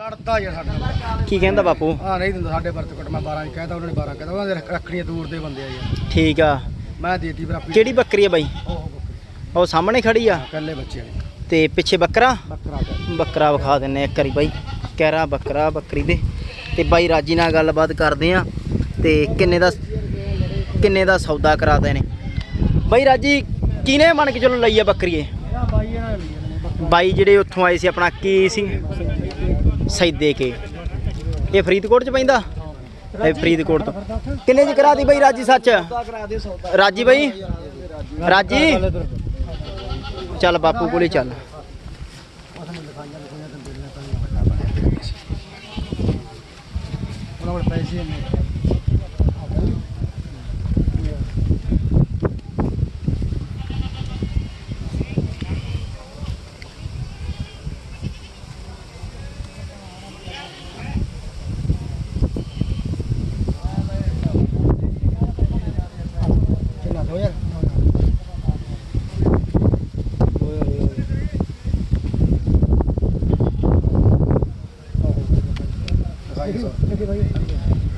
ਲੜਦਾ ਯਾਰ ਸਾਡੇ ਕੀ ਕਹਿੰਦਾ ਬਾਪੂ? ਆ ਨਹੀਂ ਦਿੰਦਾ ਸਾਡੇ ਵਰਤ ਘਟ ਮੈਂ 12 ਕਹਿਤਾ ਉਹਨਾਂ ਨੇ 12 ਕਹਿਤਾ। ਉਹਨਾਂ ਦੇ ਰੱਖ- ਰੱਖੜੀਆਂ ਦੂਰ ਦੇ ਬੰਦੇ ਆ ਯਾਰ। ਠੀਕ ਆ। ਮੈਂ ਦੇਤੀ ਫਿਰ ਆਪਣੀ। ਕਿਹੜੀ ਬੱਕਰੀ ਆ ਬਾਈ? ਉਹ ਸਾਹਮਣੇ ਖੜੀ ਆ? ਕੱਲੇ ਬੱਚੇ ਨੇ। ਤੇ ਪਿੱਛੇ ਬੱਕਰਾ? ਬੱਕਰਾ ਕਰ ਬੱਕਰਾ ਵਿਖਾ ਦਿੰਨੇ ਇੱਕ ਵਾਰੀ ਬਾਈ। ਕਹਿਰਾ ਬੱਕਰਾ ਬੱਕਰੀ ਦੇ। ਤੇ ਬਾਈ ਰਾਜੀ ਨਾਲ ਗੱਲਬਾਤ ਕਰਦੇ ਆ। ਤੇ ਕਿੰਨੇ ਦਾ ਕਿੰਨੇ ਦਾ ਸੌਦਾ ਕਰਾਦੇ ਨੇ ਬਾਈ ਰਾਜੀ ਕਿਨੇ ਮੰਨ ਕੇ ਚਲੋ ਲਈ ਆ ਬੱਕਰੀ ਇਹ? ਇਹਦਾ ਬਾਈ ਇਹਨਾਂ ਨੇ ਲਈ ਨੇ ਬਾਈ ਜਿਹੜੇ ਉੱਥੋਂ ਆਏ ਸੀ ਆਪਣਾ ਕੀ ਸੀ? ਸੈਦੇ ਕੇ। ਇਹ ਫਰੀਦਕੋਟ ਚ ਪੈਂਦਾ? ਇਹ ਫਰੀਦਕੋਟ ਤੋਂ। ਕਿੰਨੇ ਚ ਕਰਾਦੀ ਬਾਈ ਰਾਜੀ ਸੱਚ? ਕਰਾ ਦੇ ਰਾਜੀ ਬਾਈ? ਰਾਜੀ? ਚੱਲ ਬਾਪੂ ਕੋਲੇ ਚੱਲ। ਉਹਨਾਂ ਕੋਲ ਪੈਸੇ ਨੇ ਕਿੰਨਾ ਦੋ ਯਾਰ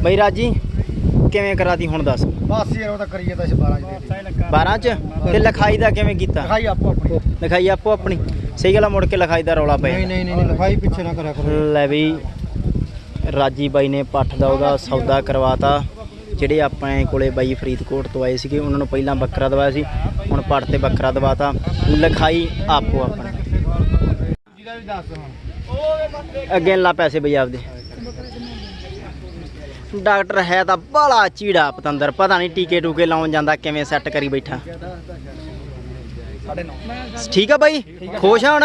ਬਾਈ ਰਾਜੀ ਕਿਵੇਂ ਕਰਾਦੀ ਹੁਣ ਦੱਸ? ਬਸ ਯਾਰ ਉਹ ਤਾਂ ਕਰੀਏ ਤਾਂ ਅਸੀਂ 12 ਚ ਦੇ ਦਿੱਤੀ। 12 ਚ? ਤੇ ਲਿਖਾਈ ਦਾ ਕਿਵੇਂ ਕੀਤਾ? ਲਿਖਾਈ ਆਪੋ ਆਪਣੀ। ਲਿਖਾਈ ਆਪੋ ਆਪਣੀ। ਸਹੀ ਗੱਲ ਆ, ਮੁੜ ਕੇ ਲਿਖਾਈ ਦਾ ਰੌਲਾ ਪਿਆ ਨਹੀਂ ਨਹੀਂ ਨਹੀਂ ਲਿਖਾਈ ਪਿੱਛੇ ਨਾ ਕਰਿਆ ਕਰੋ। ਲੈ ਵੀ ਰਾਜੀ ਬਾਈ ਨੇ ਪੱਠ ਦਾ ਉਹਦਾ ਸੌਦਾ ਕਰਵਾਤਾ। ਜਿਹੜੇ ਆਪਣੇ ਕੋਲੇ ਬਾਈ ਫਰੀਦਕੋਟ ਤੋਂ ਆਏ ਸੀਗੇ ਉਹਨਾਂ ਨੂੰ ਪਹਿਲਾਂ ਬੱਕਰਾ ਦਵਾਇਆ ਸੀ ਹੁਣ ਪੱਠ ਤੇ ਬੱਕਰਾ ਦਵਾਤਾ। ਲਿਖਾਈ ਆਪੋ ਆਪਣੀ। ਅੱਗੇ ਲਾ ਪੈਸੇ ਬਈ ਆਪਦੇ। ਡਾਕਟਰ ਹੈ ਤਾਂ ਬੜਾ ਚੀੜਾ ਪਤੰਦਰ ਪਤਾ ਨਹੀਂ ਟੀਕੇ ਟੂਕੇ ਲਾਉਣ ਜਾਂਦਾ ਕਿਵੇਂ ਸੈੱਟ ਕਰੀ ਬੈਠਾ। ਸਾਡੇ 9 ਠੀਕ ਆ ਬਾਈ? ਖੁਸ਼ ਆ ਹੁਣ?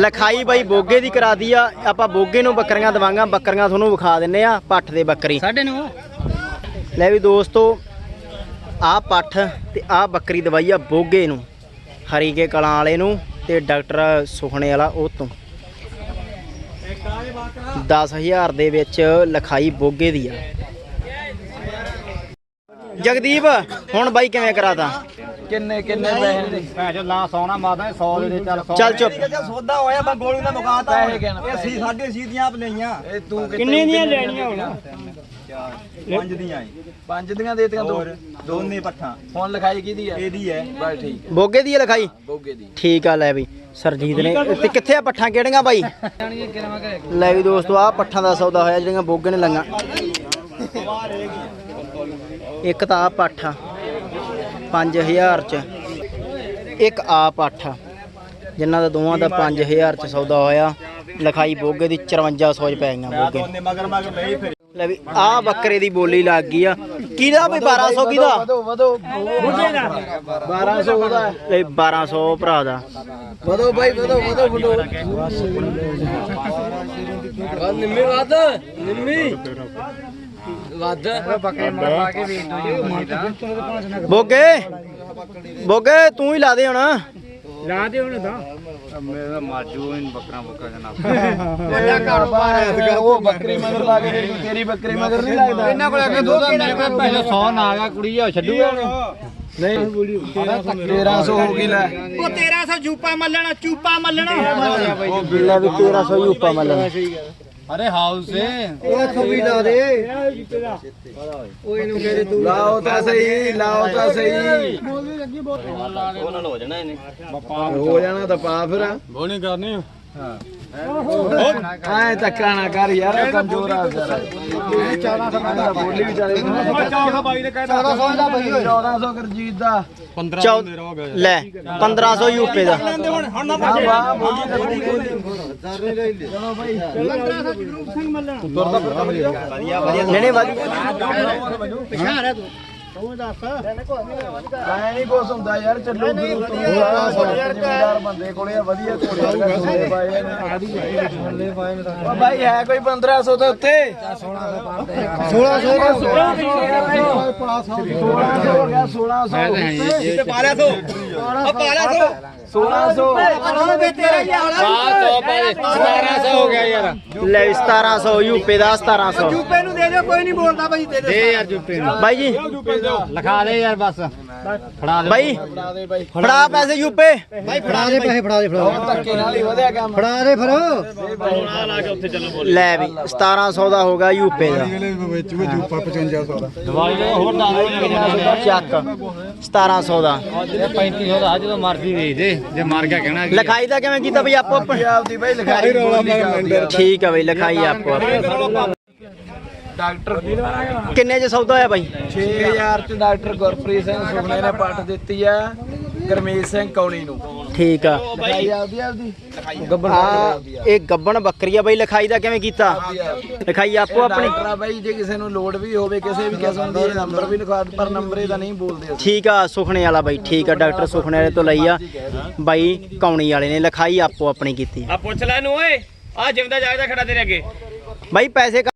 ਲਿਖਾਈ ਬਾਈ ਬੋਗੇ ਦੀ ਕਰਾਦੀ ਆ। ਆਪਾਂ ਬੋਗੇ ਨੂੰ ਬੱਕਰੀਆਂ ਦਵਾਂਗਾ ਬੱਕਰੀਆਂ ਤੁਹਾਨੂੰ ਵਿਖਾ ਦਿੰਨੇ ਆ ਪੱਠ ਦੇ ਬੱਕਰੀ। ਸਾਡੇ 9 ਲੈ ਵੀ ਦੋਸਤੋ ਆ ਪੱਠ ਤੇ ਆ ਬੱਕਰੀ ਦਵਾਈ ਆ ਬੋਗੇ ਨੂੰ ਹਰੀਕੇ ਕਲਾਂ ਵਾਲੇ ਨੂੰ ਤੇ ਡਾਕਟਰ ਸੁਖਣੇ ਵਾਲਾ ਉਹ ਤੋਂ। 10000 ਦੇ ਵਿੱਚ ਲਖਾਈ ਬੋਗੇ ਦੀ ਆ। ਜਗਦੀਪ ਹੁਣ ਬਾਈ ਕਿਵੇਂ ਕਰਾਤਾ? ਕਿੰਨੇ ਕਿੰਨੇ ਪੈਸੇ ਨੇ? ਭੈ ਜੋ ਲਾ ਸੋਨਾ ਮਾਦਾ 100 ਦੇ ਦੇ ਚੱਲ 100 ਚੱਲ ਚੁੱਪ। ਸੌਦਾ ਹੋਇਆ ਮੈਂ ਗੋਲੀ ਦਾ ਮੁਕਾਤਾ ਇਹ ਸੀ ਸਾਡੇ ਸੀ ਦੀਆਂ ਆਪ ਲਈਆਂ। ਇਹ ਤੂੰ ਕਿੰਨੇ ਦੀਆਂ ਲੈਣੀਆਂ ਹੁਣ? ਪੰਜ ਦੀਆਂ ਏ ਪੰਜ ਦੀਆਂ ਦੇਤੀਆਂ ਦੋ ਹੋਰ ਦੋਨੇ ਪੱਠਾਂ। ਹੁਣ ਲਿਖਾਈ ਕਿਹਦੀ ਹੈ? ਇਹਦੀ ਹੈ। ਬਸ ਠੀਕ ਬੋਗੇ ਦੀ ਲਿਖਾਈ? ਬੋਗੇ ਦੀ। ਠੀਕ ਆ ਲੈ ਵੀ। ਸਰਜੀਤ ਨੇ ਤੇ ਕਿੱਥੇ ਆ ਪੱਠਾਂ? ਕਿਹੜੀਆਂ ਬਾਈ? ਲੈ ਵੀ ਦੋਸਤੋ ਆ ਪੱਠਾਂ ਦਾ ਸੌਦਾ ਹੋਇਆ ਜਿਹੜੀਆਂ ਬੋਗੇ ਨੇ ਲੰਗਾ ਇੱਕ ਤਾਂ ਆ ਪੱਠ ਆ 5000 ਚ। ਇੱਕ ਆ ਪੱਠ ਜਿਨ੍ਹਾਂ ਦਾ ਦੋਵਾਂ ਦਾ 5000 ਚ ਸੌਦਾ ਹੋਇਆ। ਲਿਖਾਈ ਬੋਗੇ ਦੀ 5400 ਚ ਪੈ ਗਈਆਂ ਬੋਗੇ। ਲੈ ਵੀ ਆ ਬੱਕਰੇ ਦੀ ਬੋਲੀ ਲੱਗ ਗਈ ਆ। ਕਿਹਦਾ ਬਈ 1200 ਕਿਹਦਾ? ਵਧੋ ਵਧੋ। ਬੁੱਢੇ ਦਾ। 1200 ਉਹਦਾ ਲੈ 1200 ਭਰਾ ਦਾ। ਵਧੋ ਬਾਈ ਵਧੋ ਵਧੋ ਵਧੋ। ਨਿੰਮੀ ਵੱਧ ਨਿੰਮੀ। ਵੱਧ। ਬੱਕਰੇ ਮਾਰ ਲਾ ਕੇ ਵੇਚ ਦੋ ਜੀ ਬੋਗੇ ਬੋਗੇ ਤੂੰ ਹੀ ਲਾ ਦੇ ਹੁਣ। ਲਾ ਦੇ ਹੁਣ ਤਾਂ। ਮੇਰਾ ਮਾਜੂ ਇਨ ਬੱਕਰਾ ਬੱਕਰਾ ਜਨਾਬ ਵੱਡਾ ਕਾਰੋਬਾਰ ਹੈ। ਉਹ ਬੱਕਰੀ ਮਗਰ ਲਾ ਕੇ ਤੇਰੀ ਬੱਕਰੀ ਮਗਰ ਨਹੀਂ ਲੱਗਦਾ। ਇਹਨਾਂ ਕੋਲ ਅੱਗੇ ਦੁੱਧ ਮੇਰੇ ਕੋਲ ਪੈਸੇ 100 ਨਾ ਆਗਾ ਕੁੜੀ ਆ ਛੱਡੂਗਾ ਨਹੀਂ 1300 ਹੋ ਗਈ ਲੈ। ਉਹ 1300 ਜੂਪਾ ਮੱਲਣਾ ਚੂਪਾ ਮੱਲਣਾ। ਲੈ ਵੀ 1300 ਹੀ ਉੱਪਾ ਅਰੇ ਹਾਊਸ ਇਹ ਖਬੀ ਲਾ ਦੇ। ਉਹ ਇਹਨੂੰ ਕਹਦੇ ਤੂੰ। ਲਾਓ ਤਾਂ ਸਹੀ ਲਾਓ ਤਾਂ ਸਹੀ। ਉਹ ਨਾਲ ਹੋ ਜਾਣਾ ਇਹਨੇ। ਹੋ ਜਾਣਾ ਤਾਂ ਪਾ ਫਿਰ। ਬੋਣੀ ਕਰਨੀ। ਐ ਧੱਕਾ ਨਾ ਕਰ ਯਾਰ ਕਮਜ਼ੋਰ ਆ ਜਰਾ 1400 ਦਾ ਬੋਲੀ ਵੀ ਚਾਲੇ 1400 ਬਾਈ ਨੇ ਕਹਿਤਾ। 1400 ਦਾ ਬਾਈ 1400 ਕਰਜੀਤ ਦਾ। 15 ਲੈ 1500 ਯੂਪੇ ਦਾ। ਹਾਂ ਵਾਹ ਬੋਲੀ ਤਾਂ ਬੜੀ ਚਲੋ ਬਾਈ। ਵਧੀਆ। ਵਧੀਆ ਨਹੀਂ ਨਹੀਂ ਵਧੀਆ ਐ ਨਹੀਂ ਕੁਛ ਹੁੰਦਾ ਯਾਰ ਚੱਲੋ ਤੂੰ ਜ਼ਿਮੀਦਾਰ ਬੰਦੇ ਕੋਲੇ ਆ ਵਧੀਆ ਘੋੜੇ ਪਾਏ ਨੇ ਉਹ ਬਾਈ ਹੈ ਕੋਈ 1500 ਦੇ ਉੱਤੇ 1600 1600 ਹੋ ਗਿਆ 1600 ਹੋ ਗਿਆ 1600 ਤੇ ਪਾ ਲਿਆ 100 ਪਾ ਲਿਆ 100 1600 ਹੋ ਗਿਆ ਯਾਰ। ਲੈ ਵੀ 1700 ਯੂਪੇ ਦਾ 1700 ਜੂਪੇ ਨੂੰ ਦੇ ਦਿਓ ਕੋਈ ਨਹੀਂ ਬੋਲਦਾ ਬਾਈ ਦੇ ਦੇ ਦੇ ਯਾਰ ਜੁੱਪੇ ਨੂੰ। ਬਾਈ ਜੀ। ਲਿਖਾ ਦੇ ਯਾਰ ਬਸ। ਫੜਾ ਦੇ। ਬਾਈ ਫੜਾ ਦੇ ਬਾਈ ਫੜਾ ਪੈਸੇ ਯੂਪੇ ਭਾਈ ਫੜਾ ਦੇ ਪੈਸੇ ਫੜਾ ਦੇ ਫੜਾ ਉਹ ਧੱਕੇ ਨਾਲ ਹੀ ਵਧਿਆ ਕੰਮ। ਫੜਾ ਦੇ ਫਿਰ। ਲੈ ਵੀ 1700 ਦਾ ਹੋਗਾ ਯੂਪੇ ਦਾ ਵਿੱਚ ਵਿੱਚ ਉੱਪਰ 5500 ਦਾ। ਦਵਾਈ ਦਾ ਹੋਰ ਦੱਸ ਚੱਕ। 1700 ਦਾ। 3500 ਦਾ ਜਦੋਂ ਮਰਜ਼ੀ ਵੇਚ ਦੇ। ਜੇ ਮਰ ਗਿਆ ਕਹਿਣਾ ਕੀ ਆ। ਲਿਖਾਈ ਦਾ ਕਿਵੇਂ ਕੀਤਾ ਬਈ ਆਪੋ ਆਪਣੀ ਪੰਜਾਬ ਦੀ ਬਾਈ ਲਿਖਾਈ। ਠੀਕ ਆ ਬਈ ਲਿਖਾਈ ਆਪੋ ਆਪਣੀ ਡਾਕਟਰ ਕਿੰਨੇ ਚ ਸੌਦਾ ਹੋਇਆ ਬਾਈ? 6000 ਚ ਡਾਕਟਰ ਗੁਰਪ੍ਰੀਤ ਸਿੰਘ ਸੁਖਨੇ ਨੇ ਪੱਟ ਦਿੱਤੀ ਆ ਗਰਮੇਸ਼ ਸਿੰਘ ਕੌਣੀ ਨੂੰ। ਠੀਕ ਆ। ਲਿਖਾਈ ਆਪਦੀ ਆਪਦੀ? ਗੱਬਰ ਆ। ਇਹ ਗੱਬਣ ਬੱਕਰੀ ਆ ਬਈ ਲਿਖਾਈ ਦਾ ਕਿਵੇਂ ਕੀਤਾ? ਲਿਖਾਈ ਆਪੋ ਆਪਣੀ। ਡਾਕਟਰ ਬਾਈ ਜੇ ਕਿਸੇ ਨੂੰ ਲੋੜ ਵੀ ਹੋਵੇ ਕਿਸੇ ਵੀ ਕਿਸਮ ਦੀ ਨੰਬਰ ਵੀ ਲਿਖਾ ਪਰ ਨੰਬਰ ਇਹਦਾ ਨਹੀਂ ਬੋਲਦੇ ਅਸੀਂ। ਠੀਕ ਆ ਸੁਖਣੇ ਵਾਲਾ ਬਾਈ ਠੀਕ ਆ ਡਾਕਟਰ ਸੁਖਣੇ ਵਾਲੇ ਤੋਂ ਲਈ ਆ। ਬਾਈ ਕੌਣੀ ਵਾਲੇ ਨੇ ਲਿਖਾਈ ਆਪੋ ਆਪਣੀ ਕੀਤੀ ਆ ਪੁੱਛ ਲੈ ਨੂੰ ਓਏ। ਆ ਜਿੰਦਾ ਜਾਗਦਾ ਖੜਾ ਤੇਰੇ ਅੱਗੇ। ਬਾਈ ਪੈਸੇ